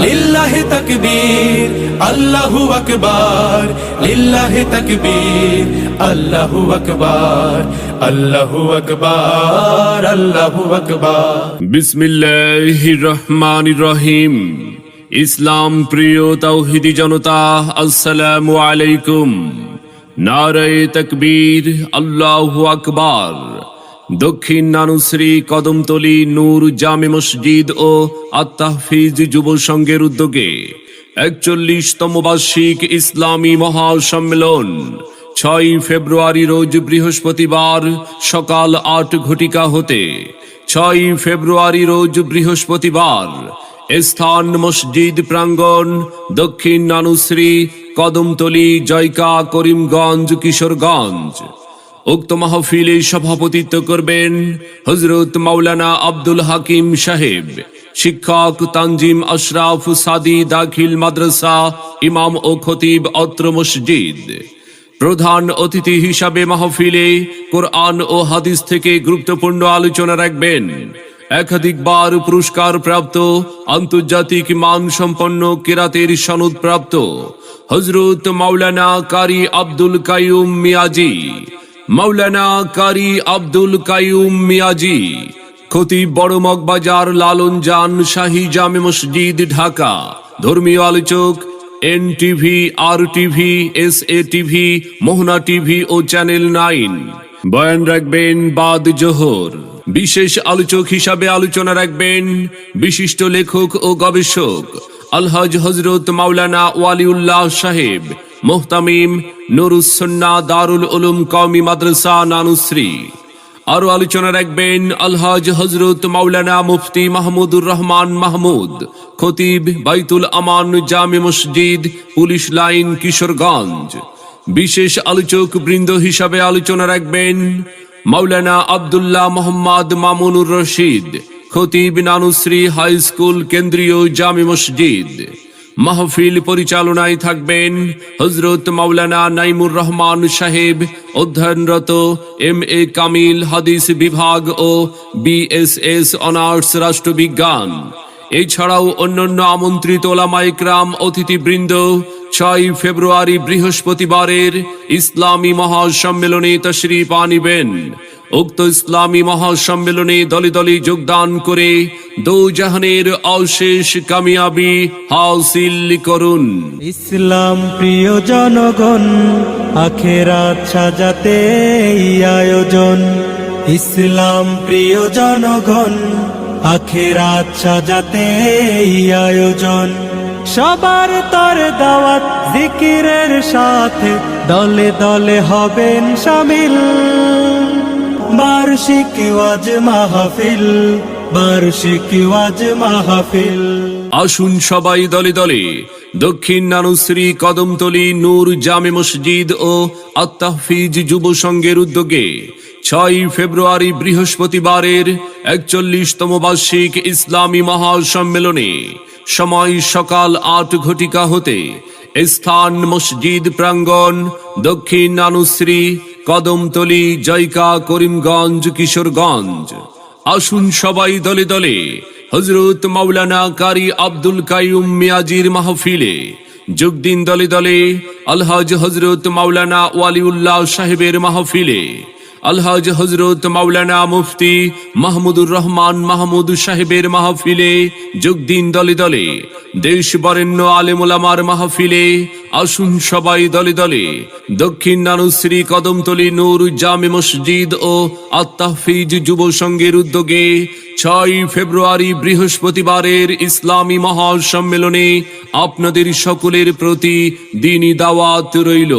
লিল্লাহে তাকবীর, আল্লাহু আকবার। লিল্লাহে তাকবীর, আল্লাহু আকবার। আল্লাহু আকবার আল্লাহু আকবার। বিসমিল্লাহ রহমান রহিম। ইসলাম প্রিয় তৌহিদি জনতা, আসসালামু আলাইকুম। নারায় তকবীর, আল্লাহু আকবার। দক্ষিণ নানুশ্রী কদমতলি নূর জামে মসজিদ ও আত্মাহফিজ যুব সংঘের উদ্যোগে একচল্লিশতম বার্ষিক ইসলামী মহাসম্মেলন। ছয় ফেব্রুয়ারি রোজ বৃহস্পতিবার সকাল আট ঘটিকা হতে। ছয় ফেব্রুয়ারি রোজ বৃহস্পতিবার স্থান মসজিদ প্রাঙ্গণ দক্ষিণ নানুশ্রী কদমতলি জয়কা করিমগঞ্জ কিশোরগঞ্জ। উক্ত মাহফিলে সভাপতিত্ব করবেন হজরত মাওলানা আব্দুল হাকিম সাহেব, শিক্ষক তানজিম আশরাফ সাদি দাখিল মাদ্রাসা, ইমাম ও খতিব অত্র মসজিদ। প্রধান অতিথি হিসাবে মাহফিলে কোরআন ও হাদিস থেকে গুরুত্বপূর্ণ আলোচনা রাখবেন। একাধিকবার পুরস্কার প্রাপ্ত আন্তর্জাতিক মান সম্পন্ন কেরাতের সনদ প্রাপ্ত হজরত মাওলানা কারি আব্দুল কাইয়ুম মিয়াজি। মাওলানা কারি আব্দুল কাইয়ুম মিয়াজি, খতিব বড় মগবাজার লালন জান শাহী জামে মসজিদ, ঢাকা। ধর্মীয় আলোচক N TV R TV S A TV Mohona TV O channel nine. বয়ান রাখবেন বাদ জোহর। বিশেষ আলোচক হিসাবে আলোচনা রাখবেন বিশিষ্ট লেখক ও গবেষক আলহাজ হজরত মাওলানা ওয়ালিউল্লাহ সাহেব, মোহতামিম নুরুসন্না দারুল উলুম কওমি মাদ্রাসা নানুশ্রী। আরও আলোচনা রাখবেন আলহাজ হজরত মাওলানা মুফতি মাহমুদুর রহমান মাহমুদ, খতিব বাইতুল আমান জামে মসজিদ, পুলিশ লাইন, কিশোরগঞ্জ। বিশেষ আলোচক বৃন্দ হিসাবে আলোচনা রাখবেন মাওলানা আব্দুল্লাহ মোহাম্মদ মামুনুর রশিদ, খতিব নানুশ্রী হাই স্কুল কেন্দ্রীয় জামে মসজিদ। মাহফিল পরিচালনায় থাকবেন হজরত মাওলানা নাইমুর রহমান সাহেব, অধ্যয়নরত এম এ কামিল হাদিস বিভাগ ও বিএসএস অনার্স রাষ্ট্রবিজ্ঞান। এছাড়াও অন্যান্য আমন্ত্রিত ওলামাইকরাম অতিথিবৃন্দ, ছয় ফেব্রুয়ারি বৃহস্পতিবারের ইসলামী মহাসম্মেলনে তশরিফ আনিবেন। উক্ত ইসলামী মহাসম্মেলনে দলে দলে যোগদান করে দৌজাহানের অশেষ কামিয়াবি হাসিল করুন। ইসলাম প্রিয় জনগণ, আখেরাত সাজাতে আয়োজন। ইসলাম প্রিয় জনগণ, আখেরাত সাজাতে আয়োজন। সবার তর দাওয়াত জিকিরের সাথে দলে দলে হবেন সামিল। বার্ষিক আসুন সবাই দলে দলে দক্ষিণ নানুশ্রী কদমতলি নূর জামে মসজিদ ও আত্মাহফিজ যুব সংঘের উদ্যোগে ছয় ফেব্রুয়ারি বৃহস্পতিবারের একচল্লিশতম বার্ষিক ইসলামী মহাসম্মেলনে সময় সকাল আট ঘটিকা হতে স্থান মসজিদ প্রাঙ্গণ দক্ষিণ নানুশ্রী কদমতলি জয়কা করিমগঞ্জ কিশোরগঞ্জ। আসুন সবাই দলে দলে হজরত মাওলানা কারি আব্দুল কাইয়ুম মিয়াজির মাহফিলে। যোগ দিন দলে দলে, আলহাজ হজরত মাওলানা ওয়ালিউল্লাহ সাহেবের মাহফিলে। আলহাজ হজরত মাওলানা মুফতি মাহমুদুর রহমান মাহমুদ সাহেবের মাহফিলে যোগ দিন দলে দলে, দেশ বরেণ্য আলেমুলামার মাহফিলে আসুন সবাই দলে দলে। দক্ষিণ নানুশ্রী কদমতলী নূর জামে মসজিদ ও আত্মাহফিজ যুব সংঘের উদ্যোগে ছয় ফেব্রুয়ারি বৃহস্পতিবারের ইসলামী মহাসম্মেলনে আপনাদের সকলের প্রতি দিনই দাওয়াত রইল।